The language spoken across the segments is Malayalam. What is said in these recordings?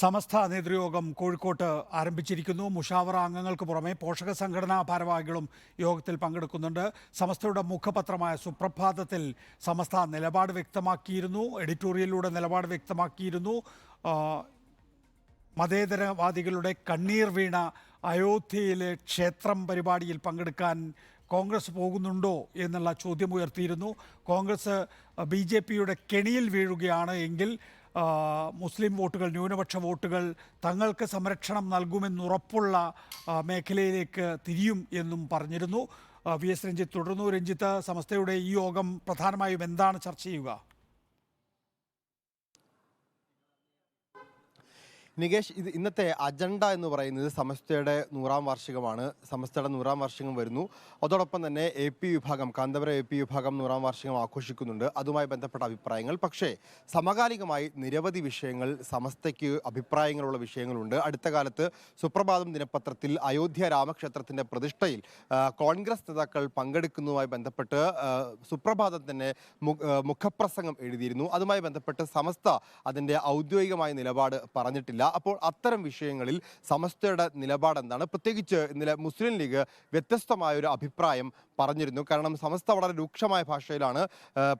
സമസ്ത നേതൃയോഗം കോഴിക്കോട്ട് ആരംഭിച്ചിരിക്കുന്നു. മുഷാവറ അംഗങ്ങൾക്ക് പുറമെ പോഷക സംഘടനാ ഭാരവാഹികളും യോഗത്തിൽ പങ്കെടുക്കുന്നുണ്ട്. സമസ്തയുടെ മുഖപത്രമായ സുപ്രഭാതത്തിൽ സമസ്ത നിലപാട് വ്യക്തമാക്കിയിരുന്നു. എഡിറ്റോറിയലിലൂടെ നിലപാട് വ്യക്തമാക്കിയിരുന്നു. മതേതരവാദികളുടെ കണ്ണീർ വീണ അയോധ്യയിലെ ക്ഷേത്രം പരിപാടിയിൽ പങ്കെടുക്കാൻ കോൺഗ്രസ് പോകുന്നുണ്ടോ എന്നുള്ള ചോദ്യം ഉയർത്തിയിരുന്നു. കോൺഗ്രസ് ബി ജെ പിയുടെ കെണിയിൽ വീഴുകയാണ് എങ്കിൽ മുസ്ലിം വോട്ടുകൾ ന്യൂനപക്ഷ വോട്ടുകൾ തങ്ങൾക്ക് സംരക്ഷണം നൽകുമെന്നുറപ്പുള്ള മേഖലയിലേക്ക് തിരിയും എന്നും പറഞ്ഞിരുന്നു. വി എസ് രഞ്ജിത്ത് തുടർന്നു രഞ്ജിത്ത് സമസ്തയുടെ ഈ യോഗം പ്രധാനമായും എന്താണ് ചർച്ച ചെയ്യുക? നികേഷ് ഇത് ഇന്നത്തെ അജണ്ട എന്ന് പറയുന്നത് സമസ്തയുടെ നൂറാം വാർഷികമാണ്. സമസ്തയുടെ നൂറാം വാർഷികം വരുന്നു. അതോടൊപ്പം തന്നെ എ പി വിഭാഗം കാന്തപുരം എ പി വിഭാഗം നൂറാം വാർഷികം ആഘോഷിക്കുന്നുണ്ട്. അതുമായി ബന്ധപ്പെട്ട അഭിപ്രായങ്ങൾ. പക്ഷേ സമകാലികമായി നിരവധി വിഷയങ്ങൾ സമസ്തയ്ക്ക് അഭിപ്രായങ്ങളുള്ള വിഷയങ്ങളുണ്ട്. അടുത്ത കാലത്ത് സുപ്രഭാതം ദിനപത്രത്തിൽ അയോധ്യ രാമക്ഷേത്രത്തിന്റെ പ്രതിഷ്ഠയിൽ കോൺഗ്രസ് നേതാക്കൾ പങ്കെടുക്കുന്നതുമായി ബന്ധപ്പെട്ട് സുപ്രഭാതം തന്നെ മുഖപ്രസംഗം എഴുതിയിരുന്നു. അതുമായി ബന്ധപ്പെട്ട് സമസ്ത അതിന്റെ ഔദ്യോഗികമായ നിലപാട് പറഞ്ഞിട്ടില്ല. അപ്പോൾ അത്തരം വിഷയങ്ങളിൽ സമസ്തയുടെ നിലപാട് എന്താണ് പ്രത്യേകിച്ച് ഇന്നലെ മുസ്ലിം ലീഗ് വ്യത്യസ്തമായ ഒരു അഭിപ്രായം പറഞ്ഞിരുന്നു. കാരണം സമസ്ത വളരെ രൂക്ഷമായ ഭാഷയിലാണ്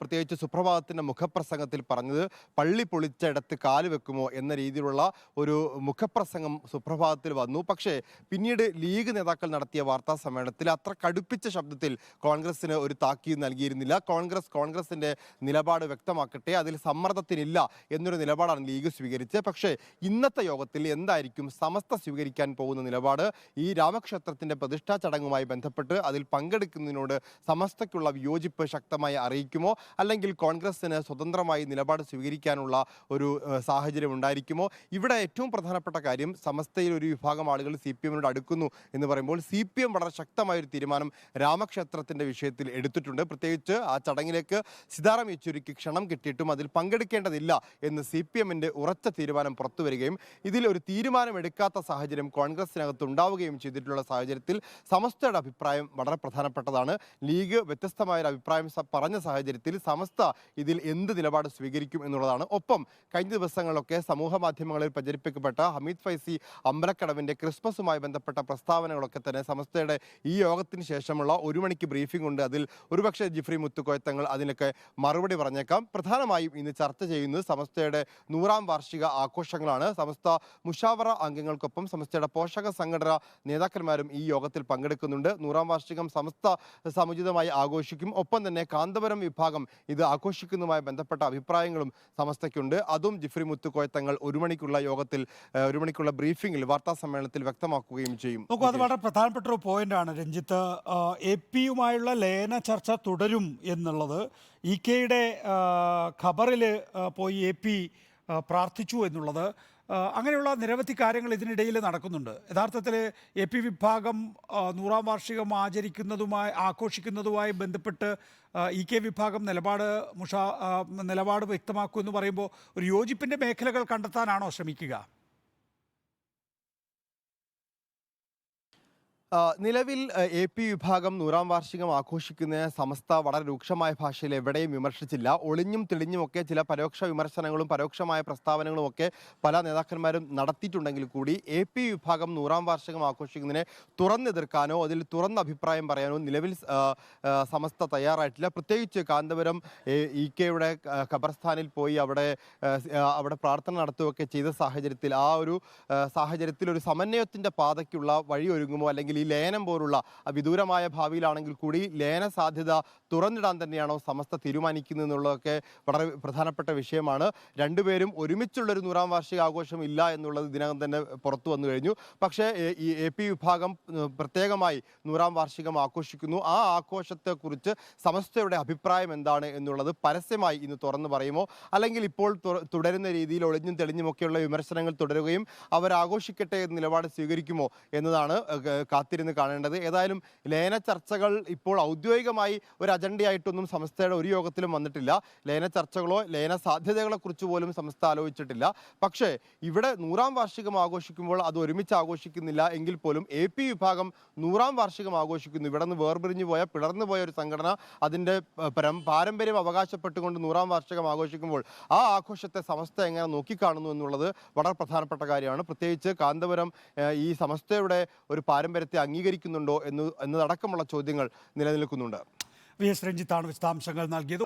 പ്രത്യേകിച്ച് സുപ്രഭാതത്തിന്റെ മുഖപ്രസംഗത്തിൽ പറഞ്ഞത്. പള്ളി പൊളിച്ചിടത്ത് കാൽ വെക്കുമോ എന്ന രീതിയിലുള്ള ഒരു മുഖപ്രസംഗം സുപ്രഭാതത്തിൽ വന്നു. പക്ഷേ പിന്നീട് ലീഗ് നേതാക്കൾ നടത്തിയ വാർത്താ സമ്മേളനത്തിൽ അത്ര കടുപ്പിച്ച ശബ്ദത്തിൽ കോൺഗ്രസിന് ഒരു താക്കീത് നൽകിയിരുന്നില്ല. കോൺഗ്രസ് കോൺഗ്രസിന്റെ നിലപാട് വ്യക്തമാക്കട്ടെ അതിൽ സമ്മർദ്ദത്തിനില്ല എന്നൊരു നിലപാടാണ് ലീഗ് സ്വീകരിച്ചത്. പക്ഷേ ഇന്നത്തെ യോഗത്തിൽ എന്തായിരിക്കും സമസ്ത സ്വീകരിക്കാൻ പോകുന്ന നിലപാട്? ഈ രാമക്ഷേത്രത്തിന്റെ പ്രതിഷ്ഠാ ചടങ്ങുമായി ബന്ധപ്പെട്ട് അതിൽ പങ്കെടുക്കുന്നതിനോട് സമസ്തയ്ക്കുള്ള വിയോജിപ്പ് ശക്തമായി അറിയിക്കുമോ? അല്ലെങ്കിൽ കോൺഗ്രസിന് സ്വതന്ത്രമായി നിലപാട് സ്വീകരിക്കാനുള്ള ഒരു സാഹചര്യം ഉണ്ടായിരിക്കുമോ? ഇവിടെ ഏറ്റവും പ്രധാനപ്പെട്ട കാര്യം സമസ്തയിൽ ഒരു വിഭാഗം ആളുകൾ സി പി എമ്മിനോട് അടുക്കുന്നു എന്ന് പറയുമ്പോൾ സി പി എം വളരെ ശക്തമായ ഒരു തീരുമാനം രാമക്ഷേത്രത്തിന്റെ വിഷയത്തിൽ എടുത്തിട്ടുണ്ട്. പ്രത്യേകിച്ച് ആ ചടങ്ങിലേക്ക് സീതാറാം യെച്ചൂരിക്ക് ക്ഷണം കിട്ടിയിട്ടും അതിൽ പങ്കെടുക്കേണ്ടതില്ല എന്ന് സി പി എമ്മിന്റെ ഉറച്ച തീരുമാനം പുറത്തു വരികയും ഇതിൽ ഒരു തീരുമാനമെടുക്കാത്ത സാഹചര്യം കോൺഗ്രസിനകത്ത് ഉണ്ടാവുകയും ചെയ്തിട്ടുള്ള സാഹചര്യത്തിൽ സമസ്തയുടെ അഭിപ്രായം വളരെ പ്രധാനപ്പെട്ടതാണ്. ലീഗ് വ്യത്യസ്തമായ ഒരു അഭിപ്രായം പറഞ്ഞ സാഹചര്യത്തിൽ സമസ്ത ഇതിൽ എന്ത് നിലപാട് സ്വീകരിക്കും എന്നുള്ളതാണ്. ഒപ്പം കഴിഞ്ഞ ദിവസങ്ങളിലൊക്കെ സമൂഹ മാധ്യമങ്ങളിൽ പ്രചരിപ്പിക്കപ്പെട്ട ഹമീദ് ഫൈസി അമ്പലക്കടവിന്റെ ക്രിസ്മസുമായി ബന്ധപ്പെട്ട പ്രസ്താവനകളൊക്കെ തന്നെ സമസ്തയുടെ ഈ യോഗത്തിന് ശേഷമുള്ള ഒരു മണിക്ക് ബ്രീഫിംഗ് ഉണ്ട്. അതിൽ ഒരുപക്ഷെ ജിഫ്രി മുത്തുക്കോയത്തങ്ങൾ അതിനൊക്കെ മറുപടി പറഞ്ഞേക്കാം. പ്രധാനമായും ഇന്ന് ചർച്ച ചെയ്യുന്നത് സമസ്തയുടെ നൂറാം വാർഷിക ആഘോഷങ്ങളാണ്. സമസ്ത മുഷാവറ അംഗങ്ങൾക്കൊപ്പം സമസ്തയുടെ പോഷക സംഘടന നേതാക്കന്മാരും ഈ യോഗത്തിൽ പങ്കെടുക്കുന്നുണ്ട്. നൂറാം വാർഷികം സമസ്ത സമുചിതമായി ആഘോഷിക്കും. ഒപ്പം തന്നെ കാന്തപുരം വിഭാഗം ഇത് ആഘോഷിക്കുന്നതുമായി ബന്ധപ്പെട്ട അഭിപ്രായങ്ങളും സമസ്തയ്ക്കുണ്ട്. അതും ജിഫ്രി മുത്തുകോയത്തങ്ങൾ ഒരു മണിക്കുള്ള യോഗത്തിൽ ഒരു മണിക്കുള്ള ബ്രീഫിംഗിൽ വാർത്താ സമ്മേളനത്തിൽ വ്യക്തമാക്കുകയും ചെയ്യും. നോക്കൂ അത് വളരെ പ്രധാനപ്പെട്ട ഒരു പോയിന്റാണ് രഞ്ജിത്ത്. എ പിയുമായുള്ള ലയന ചർച്ച തുടരും എന്നുള്ളത് ഇ കെയുടെ ഖബറിൽ പോയി എ പി പ്രാർത്ഥിച്ചു എന്നുള്ളത്. അങ്ങനെയുള്ള നിരവധി കാര്യങ്ങൾ ഇതിനിടയിൽ നടക്കുന്നുണ്ട്. യഥാർത്ഥത്തിൽ എ പി വിഭാഗം നൂറാം വാർഷികം ആചരിക്കുന്നതുമായി ആഘോഷിക്കുന്നതുമായി ബന്ധപ്പെട്ട് ഇ കെ വിഭാഗം നിലപാട് മുഷാ നിലപാട് വ്യക്തമാക്കൂ എന്ന് പറയുമ്പോൾ ഒരു യോജിപ്പിന്റെ മേഖലകൾ കണ്ടെത്താനാണോ ശ്രമിക്കുക? നിലവിൽ എ പി വിഭാഗം നൂറാം വാർഷികം ആഘോഷിക്കുന്ന സമസ്ത വളരെ രൂക്ഷമായ ഭാഷയിൽ എവിടെയും വിമർശിച്ചില്ല. ഒളിഞ്ഞും തെളിഞ്ഞുമൊക്കെ ചില പരോക്ഷ വിമർശനങ്ങളും പരോക്ഷമായ പ്രസ്താവനകളും ഒക്കെ പല നേതാക്കന്മാരും നടത്തിയിട്ടുണ്ടെങ്കിൽ കൂടി എ പി വിഭാഗം നൂറാം വാർഷികം ആഘോഷിക്കുന്നതിനെ തുറന്നെതിർക്കാനോ അതിൽ തുറന്ന അഭിപ്രായം പറയാനോ നിലവിൽ സമസ്ത തയ്യാറായിട്ടില്ല. പ്രത്യേകിച്ച് കാന്തപുരം ഇ കെയുടെ ഖബർസ്ഥാനിൽ പോയി അവിടെ അവിടെ പ്രാർത്ഥന നടത്തുകയൊക്കെ ചെയ്ത സാഹചര്യത്തിൽ ആ ഒരു സാഹചര്യത്തിൽ ഒരു സമന്വയത്തിന്റെ പാതയ്ക്കുള്ള വഴി ഒരുങ്ങുമോ അല്ലെങ്കിൽ ഈ ലയനം പോലുള്ള വിദൂരമായ ഭാവിയിലാണെങ്കിൽ കൂടി ലയന സാധ്യത തുറന്നിടാൻ തന്നെയാണോ സമസ്ത തീരുമാനിക്കുന്നത് എന്നുള്ളതൊക്കെ വളരെ പ്രധാനപ്പെട്ട വിഷയമാണ്. രണ്ടുപേരും ഒരുമിച്ചുള്ളൊരു നൂറാം വാർഷിക ആഘോഷം ഇല്ല എന്നുള്ളത് ഇതിനകം തന്നെ പുറത്തു വന്നു കഴിഞ്ഞു. പക്ഷേ ഈ എ പി വിഭാഗം പ്രത്യേകമായി നൂറാം വാർഷികം ആഘോഷിക്കുന്നു. ആ ആഘോഷത്തെക്കുറിച്ച് സമസ്തയുടെ അഭിപ്രായം എന്താണ് എന്നുള്ളത് പരസ്യമായി ഇന്ന് തുറന്നു പറയുമോ? അല്ലെങ്കിൽ ഇപ്പോൾ തുടരുന്ന രീതിയിൽ ഒളിഞ്ഞും തെളിഞ്ഞുമൊക്കെയുള്ള വിമർശനങ്ങൾ തുടരുകയും അവർ ആഘോഷിക്കട്ടെ എന്ന നിലപാട് സ്വീകരിക്കുമോ എന്നതാണ് കാത്തിരിക്കുന്നത് കാത്തിരുന്ന് കാണേണ്ടത്. ഏതായാലും ലയന ചർച്ചകൾ ഇപ്പോൾ ഔദ്യോഗികമായി ഒരു അജണ്ടയായിട്ടൊന്നും സംസ്ഥയുടെ ഒരു യോഗത്തിലും വന്നിട്ടില്ല. ലയന ചർച്ചകളോ ലയന സാധ്യതകളെ കുറിച്ച് പോലും സംസ്ഥ ആലോചിച്ചിട്ടില്ല. പക്ഷേ ഇവിടെ നൂറാം വാർഷികം ആഘോഷിക്കുമ്പോൾ അത് ഒരുമിച്ച് ആഘോഷിക്കുന്നില്ല എങ്കിൽ പോലും എ പി വിഭാഗം നൂറാം വാർഷികം ആഘോഷിക്കുന്നു. ഇവിടെ നിന്ന് വേർപിരിഞ്ഞു പോയ പിളർന്നു പോയ ഒരു സംഘടന അതിന്റെ പരം പാരമ്പര്യം അവകാശപ്പെട്ടുകൊണ്ട് നൂറാം വാർഷികം ആഘോഷിക്കുമ്പോൾ ആ ആഘോഷത്തെ സമസ്ത എങ്ങനെ നോക്കിക്കാണുന്നു എന്നുള്ളത് വളരെ പ്രധാനപ്പെട്ട കാര്യമാണ്. പ്രത്യേകിച്ച് കാന്തപുരം ഈ സമസ്തയുടെ ഒരു പാരമ്പര്യത്തെ അംഗീകരിക്കുന്നുണ്ടോ എന്ന് എന്നതടക്കമുള്ള ചോദ്യങ്ങൾ നിലനിൽക്കുന്നുണ്ട്. വി എസ് രഞ്ജിത്താണ് വിശദാംശങ്ങൾ നൽകിയത്.